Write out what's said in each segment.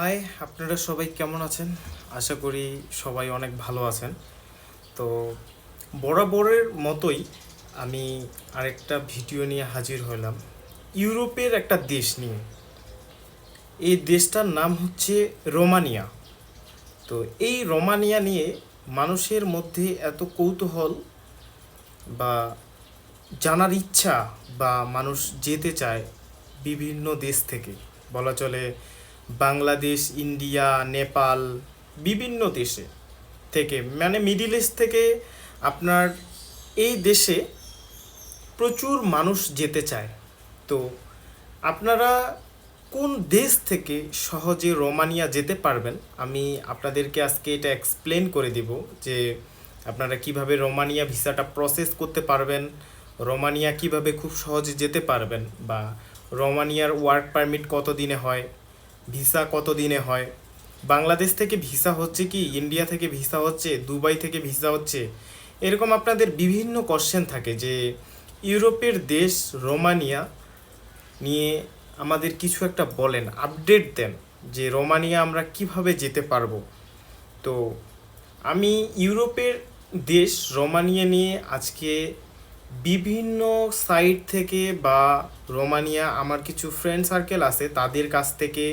High, আপনারা সবাই কেমন আছেন? আশা করি সবাই অনেক ভালো আছেন। তো বরাবরের মতোই আমি আরেকটা ভিডিও নিয়ে হাজির হলাম। ইউরোপের একটা দেশ নিয়ে। এই দেশটার নাম হচ্ছে রোমানিয়া। তো এই রোমানিয়া নিয়ে মানুষের মধ্যে এত কৌতূহল বা জানার ইচ্ছা বা মানুষ যেতে চায় বিভিন্ন দেশ থেকে। বলা চলে বাংলাদেশ, ইন্ডিয়া, নেপাল, বিভিন্ন দেশে থেকে মানে মিডিল ইস্ট থেকে আপনার এই দেশে প্রচুর মানুষ যেতে চায়। তো আপনারা কোন দেশ থেকে সহজে রোমানিয়া যেতে পারবেন? আমি আপনাদেরকে আজকে এটা এক্সপ্লেন করে দিব যে আপনারা কীভাবে রোমানিয়া ভিসাটা প্রসেস করতে পারবেন, রোমানিয়া কীভাবে খুব সহজে যেতে পারবেন বা রোমানিয়ার ওয়ার্ক পারমিট কত দিনে হয় ভিসা কত দিনে হয়? বাংলাদেশ থেকে ভিসা হচ্ছে কি? ইন্ডিয়া থেকে ভিসা হচ্ছে? দুবাই থেকে ভিসা হচ্ছে? এরকম আপনাদের বিভিন্ন কোশ্চেন থাকে যে ইউরোপের দেশ রোমানিয়া নিয়ে আমাদের কিছু একটা বলেন আপডেট দেন যে রোমানিয়া আমরা কীভাবে যেতে পারব। তো আমি ইউরোপের দেশ রোমানিয়া নিয়ে আজকে বিভিন্ন সাইট থেকে বা রোমানিয়া, আমার কিছু ফ্রেন্ড সার্কেল আছে, তাদের কাছ থেকে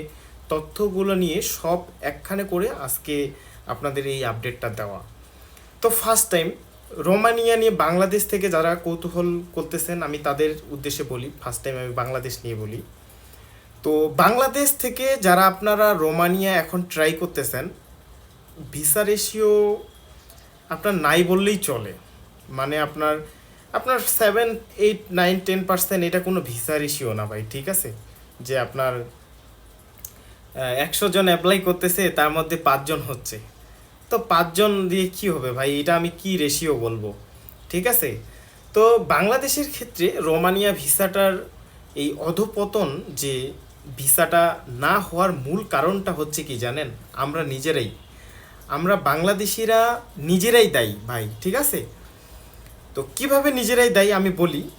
তথ্যগুলো নিয়ে সব একখানে করে আজকে আপনাদের এই আপডেটটা দেওয়া। তো ফার্স্ট টাইম রোমানিয়া নিয়ে বাংলাদেশ থেকে যারা কৌতূহল করতেছেন, আমি তাদের উদ্দেশ্যে বলি ফার্স্ট টাইম আমি বাংলাদেশ নিয়ে বলি। তো বাংলাদেশ থেকে যারা আপনারা রোমানিয়া এখন ট্রাই করতেছেন ভিসা রেশিও আপনার নাই বললেই চলে। মানে আপনার আপনার seven eight nine ten percent এটা কোনো ভিসা রেশিও না ভাই, ঠিক আছে? যে আপনার একশো জন অ্যাপ্লাই করতেছে, তার মধ্যে পাঁচজন হচ্ছে। তো পাঁচজন দিয়ে কি হবে ভাই? এটা আমি কি রেশিও বলব? ঠিক আছে? তো বাংলাদেশের ক্ষেত্রে রোমানিয়া ভিসাটার এই অধপতন যে ভিসাটা না হওয়ার মূল কারণটা হচ্ছে কি জানেন? আমরা নিজেরাই। আমরা বাংলাদেশিরা নিজেরাই দায়ী ভাই, ঠিক আছে? তো কীভাবে নিজেরাই দায়ী আমি বলি?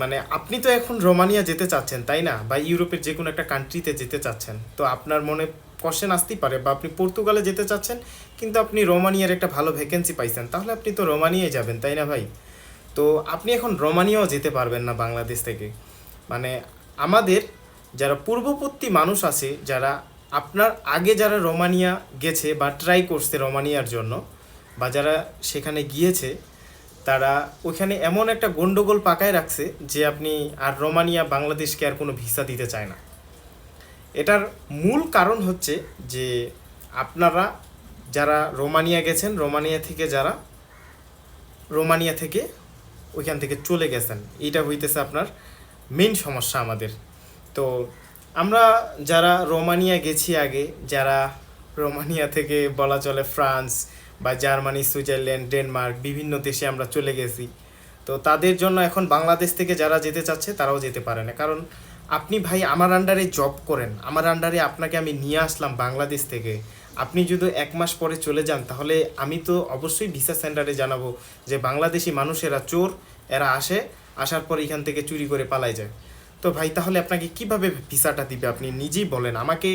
মানে আপনি তো এখন রোমানিয়া যেতে চাচ্ছেন, তাই না? বা ইউরোপের যে কোনো একটা কান্ট্রিতে যেতে চাচ্ছেন। তো আপনার মনে কোশ্চেন আসতেই পারে, বা আপনি পর্তুগালে যেতে চাচ্ছেন, কিন্তু আপনি রোমানিয়ার একটা ভালো ভ্যাকেন্সি পাইছেন, তাহলে আপনি তো রোমানিয়ায় যাবেন, তাই না ভাই? তো আপনি এখন রোমানিয়াও যেতে পারবেন না বাংলাদেশ থেকে। মানে আমাদের যারা পূর্ববর্তী মানুষ আছে, যারা আপনার আগে যারা রোমানিয়া গেছে বা ট্রাই করছে রোমানিয়ার জন্য, বা যারা সেখানে গিয়েছে তারা ওইখানে এমন একটা গন্ডগোল পাকায় রাখছে যে আপনি আর রোমানিয়া, বাংলাদেশকে আর কোনো ভিসা দিতে চায় না। এটার মূল কারণ হচ্ছে যে আপনারা যারা রোমানিয়া গেছেন, রোমানিয়া থেকে যারা, রোমানিয়া থেকে ওইখান থেকে চলে গেছেন, এইটা হইতেছে আপনার মেন সমস্যা আমাদের। তো আমরা যারা রোমানিয়া গেছি আগে, যারা রোমানিয়া থেকে বলা চলে ফ্রান্স বা জার্মানি, সুইজারল্যান্ড, ডেনমার্ক বিভিন্ন দেশে আমরা চলে গেছি। তো তাদের জন্য এখন বাংলাদেশ থেকে যারা যেতে চাচ্ছে তারাও যেতে পারে না। কারণ আপনি ভাই আমার আন্ডারে জব করেন, আমার আন্ডারে আপনাকে আমি নিয়ে আসলাম বাংলাদেশ থেকে। আপনি যদি এক মাস পরে চলে যান তাহলে আমি তো অবশ্যই ভিসা সেন্টারে জানাব যে বাংলাদেশি মানুষেরা চোর, এরা আসে, আসার পর এখান থেকে চুরি করে পালাই যায়। তো ভাই তাহলে আপনাকে কীভাবে ভিসাটা দিবে? আপনি নিজেই বলেন। আমাকে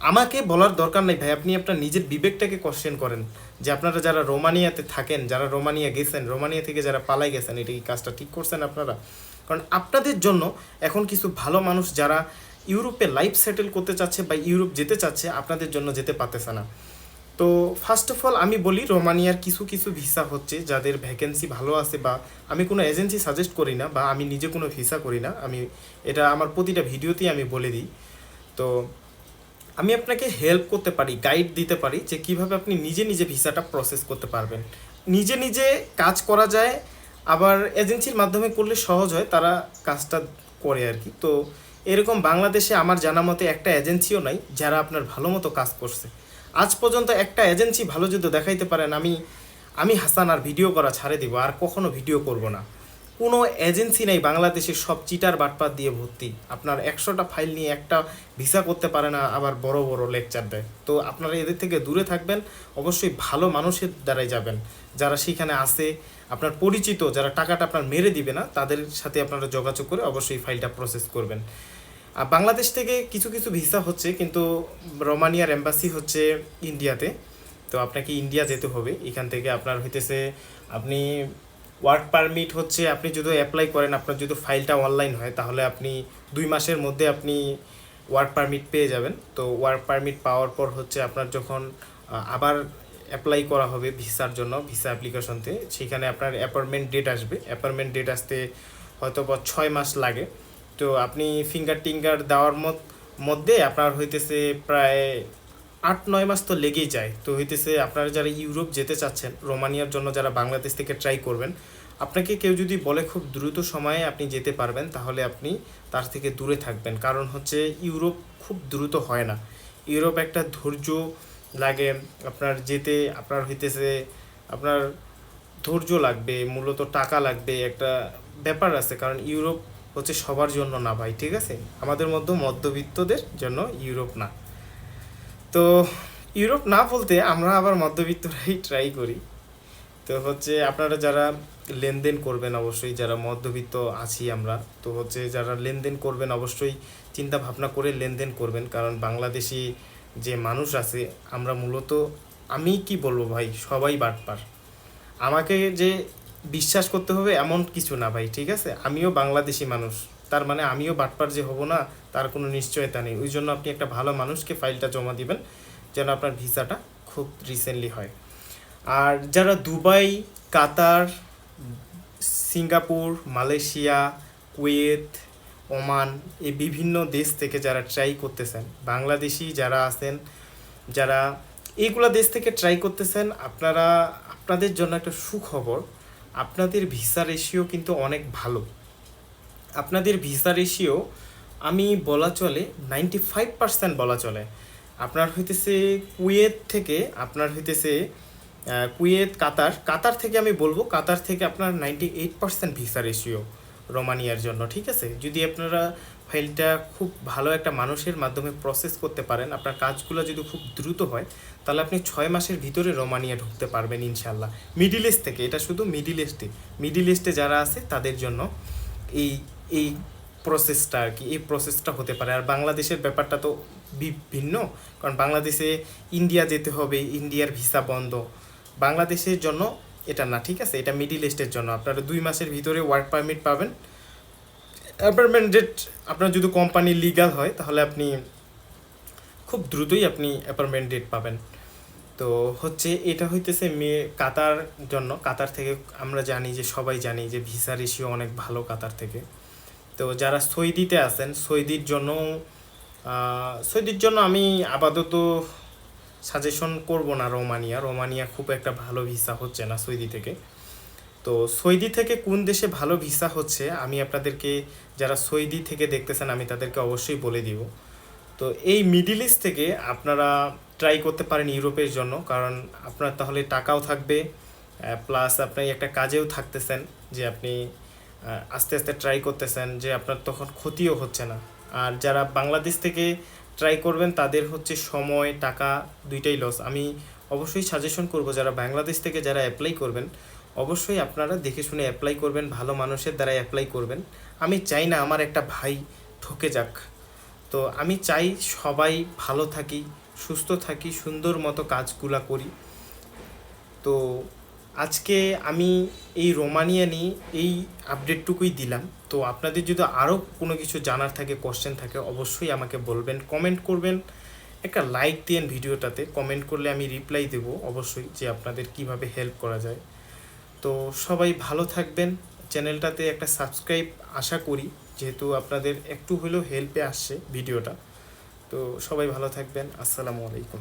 আমাকে বলার দরকার নেই ভাই, আপনি আপনার নিজের বিবেকটাকে কোশ্চেন করেন। যে আপনারা যারা রোমানিয়াতে থাকেন, যারা রোমানিয়া গেছেন, রোমানিয়া থেকে যারা পালাই গেছেন, এটা কি কাজটা ঠিক করছেন আপনারা? কারণ আপনাদের জন্য এখন কিছু ভালো মানুষ যারা ইউরোপে লাইফ সেটেল করতে চাচ্ছে বা ইউরোপ যেতে চাচ্ছে, আপনাদের জন্য যেতে পারতেছে না। তো ফার্স্ট অফ অল আমি বলি রোমানিয়ার কিছু কিছু ভিসা হচ্ছে যাদের ভ্যাকেন্সি ভালো আছে বা আমি কোনো এজেন্সি সাজেস্ট করি না বা আমি নিজে কোনো ভিসা করি না। আমি এটা আমার প্রতিটা ভিডিওতেই আমি বলে দিই। তো আমি আপনাকে হেল্প করতে পারি গাইড দিতে পারি যে কীভাবে আপনি নিজে নিজে ভিসাটা প্রসেস করতে পারবেন। নিজে নিজে কাজ করা যায়, আবার এজেন্সির মাধ্যমে করলে সহজ হয়, তারা কাজটা করে আর কি তো এরকম বাংলাদেশে আমার জানা মতে একটা এজেন্সিও নাই, যারা আপনার ভালো মতো কাজ করছে। আজ পর্যন্ত একটা এজেন্সি ভালো যদি দেখাইতে পারেন, আমি আমি হাসান আর ভিডিও করা ছাড়ে দিব, আর কখনো ভিডিও করব না। কোনো এজেন্সি নেই বাংলাদেশে সব চিটার বাটপাত দিয়ে ভর্তি। আপনার একশোটা ফাইল নিয়ে একটা ভিসা করতে পারে না, আবার বড় বড় লেকচার দেয়। তো আপনারা এদের থেকে দূরে থাকবেন, অবশ্যই ভালো মানুষের দ্বারাই যাবেন। যারা সেখানে আসে আপনার পরিচিত, যারা টাকাটা আপনার মেরে দিবে না, তাদের সাথে আপনারা যোগাযোগ করে অবশ্যই ফাইলটা প্রসেস করবেন। আর বাংলাদেশ থেকে কিছু কিছু ভিসা হচ্ছে, কিন্তু রোমানিয়ার এম্বাসি হচ্ছে ইন্ডিয়াতে। তো আপনাকে ইন্ডিয়া যেতে হবে। এখান থেকে আপনার হইতেছে আপনি ওয়ার্ক পারমিট হচ্ছে আপনি যদি অ্যাপ্লাই করেন, আপনার যদি ফাইলটা অনলাইন হয়, তাহলে আপনি দুই মাসের মধ্যে আপনি ওয়ার্ক পারমিট পেয়ে যাবেন। তো ওয়ার্ক পারমিট পাওয়ার পর হচ্ছে আপনার যখন আবার অ্যাপ্লাই করা হবে ভিসার জন্য, ভিসা অ্যাপ্লিকেশনতে সেখানে আপনার অ্যাপয়েন্টমেন্ট ডেট আসবে। অ্যাপয়েন্টমেন্ট ডেট আসতে হয়তো বা ছয় মাস লাগে। তো আপনি ফিঙ্গার টিঙ্গার দেওয়ার মধ্যে আপনার হইতেছে প্রায় আট, নয় মাস তো লেগেই যায়। তো হইতেছে আপনারা যারা ইউরোপ যেতে চাচ্ছেন, রোমানিয়ার জন্য যারা বাংলাদেশ থেকে ট্রাই করবেন, আপনাকে কেউ যদি বলে খুব দ্রুত সময়ে আপনি যেতে পারবেন, তাহলে আপনি তার থেকে দূরে থাকবেন। কারণ হচ্ছে ইউরোপ খুব দ্রুত হয় না। ইউরোপ একটা ধৈর্য লাগে, আপনার যেতে, আপনার হইতেছে, আপনার ধৈর্য লাগবে, মূলত টাকা লাগবে, একটা ব্যাপার আছে। কারণ ইউরোপ হচ্ছে সবার জন্য না ভাই, ঠিক আছে? আমাদের মধ্যে মধ্যবিত্তদের জন্য ইউরোপ না। তো ইউরোপ না বলতে আমরা আবার মধ্যবিত্তরাই ট্রাই করি। তো হচ্ছে আপনারা যারা লেনদেন করবেন অবশ্যই, যারা মধ্যবিত্ত আছি আমরা, তো হচ্ছে যারা লেনদেন করবেন অবশ্যই চিন্তা ভাবনা করে লেনদেন করবেন। কারণ বাংলাদেশি যে মানুষ আছে, আমরা মূলত, আমি কি বলব ভাই, সবাই বাটপার। আমাকে যে বিশ্বাস করতে হবে এমন কিছু না ভাই, ঠিক আছে? আমিও বাংলাদেশি মানুষ, তার মানে আমিও বাটপার যে হব না, তার কোনো নিশ্চয়তা নেই। ওই জন্য আপনি একটা ভালো মানুষকে ফাইলটা জমা দিবেন, যেন আপনার ভিসাটা খুব রিসেন্টলি হয়। আর যারা Dubai, Qatar, Singapore, Malaysia, Kuwait, Oman, এই বিভিন্ন দেশ থেকে যারা ট্রাই করতেছেন, বাংলাদেশি যারা আছেন, যারা এইগুলা দেশ থেকে ট্রাই করতেছেন, আপনারা, আপনাদের জন্য একটা সুখবর আপনাদের ভিসা রেশিও কিন্তু অনেক ভালো। আপনাদের ভিসা রেশিও আমি বলা চলে নাইনটি ফাইভ পার্সেন্ট বলা চলে। আপনার হইতেছে কুয়েত থেকে, আপনার হইতেছে কুয়েত, কাতার। কাতার থেকে আমি বলব, কাতার থেকে আপনার ninety eight percent visa ratio রোমানিয়ার জন্য, ঠিক আছে? যদি আপনারা ফাইলটা খুব ভালো একটা মানুষের মাধ্যমে প্রসেস করতে পারেন। আপনার কাজগুলো যদি খুব দ্রুত হয়, তাহলে আপনি ছয় মাসের ভিতরে রোমানিয়া ঢুকতে পারবেন ইনশাল্লাহ মিডিল ইস্ট থেকে, এটা শুধু মিডিল ইস্টে মিডিল ইস্টে যারা আছে, তাদের জন্য এই এই প্রসেসটা আর কি, এই প্রসেসটা হতে পারে। আর বাংলাদেশের ব্যাপারটা তো ভিন্ন কারণ বাংলাদেশে ইন্ডিয়া যেতে হবে ইন্ডিয়ার ভিসা বন্ধ। বাংলাদেশের জন্য এটা না, ঠিক আছে? এটা মিডিল ইস্টের জন্য। আপনারা দুই মাসের ভিতরে ওয়ার্ক পারমিট পাবেন। অ্যাপার্টমেন্ট ডেট আপনার যদি কোম্পানি লিগাল হয়, তাহলে আপনি খুব দ্রুতই আপনি অ্যাপার্টমেন্ট ডেট পাবেন। তো হচ্ছে এটা হইতেছে মেয়ে কাতার জন্য। কাতার থেকে আমরা জানি যে, সবাই জানি যে ভিসা রেশিও অনেক ভালো কাতার থেকে। তো যারা সৌদিতে আছেন, সৌদির জন্য সৌদির জন্য আমি আপাতত সাজেশন করব না রোমানিয়া। রোমানিয়া খুব একটা ভালো ভিসা হচ্ছে না সৌদি থেকে। তো সৌদি থেকে কোন দেশে ভালো ভিসা হচ্ছে, আমি আপনাদেরকে, যারা সৌদি থেকে দেখতেছেন, আমি তাদেরকে অবশ্যই বলে দিব। তো এই মিডিল ইস্ট থেকে আপনারা ট্রাই করতে পারেন ইউরোপের জন্য, কারণ আপনার তাহলে টাকাও থাকবে প্লাস আপনি একটা কাজেও থাকতেছেন, যে আপনি আস্তে আস্তে ট্রাই করতেছেন, যে আপনার তখন ক্ষতিও হচ্ছে না। আর যারা বাংলাদেশ থেকে ট্রাই করবেন, তাদের হচ্ছে সময়, টাকা, দুইটাই লস আমি অবশ্যই সাজেশন করব, যারা বাংলাদেশ থেকে যারা অ্যাপ্লাই করবেন অবশ্যই আপনারা দেখে শুনে অ্যাপ্লাই করবেন, ভালো মানুষের দ্বারা অ্যাপ্লাই করবেন। আমি চাই না আমার একটা ভাই ঠকে যাক। তো আমি চাই সবাই ভালো থাকি, সুস্থ থাকি, সুন্দর মতো কাজগুলা করি। তো আজকে আমি এই রোমানিয়া নিয়ে এই আপডেটটুকুই দিলাম। তো আপনাদের যদি আরও কোনো কিছু জানার থাকে কোশ্চেন থাকে, অবশ্যই আমাকে বলবেন কমেন্ট করবেন। একটা লাইক দিন ভিডিওটাতে কমেন্ট করলে আমি রিপ্লাই দেবো অবশ্যই যে আপনাদের কীভাবে হেল্প করা যায়। তো সবাই ভালো থাকবেন। চ্যানেলটাতে একটা সাবস্ক্রাইব আশা করি, যেহেতু আপনাদের একটু হলেও হেল্পে আসছে ভিডিওটা। তো সবাই ভালো থাকবেন। আসসালামু আলাইকুম।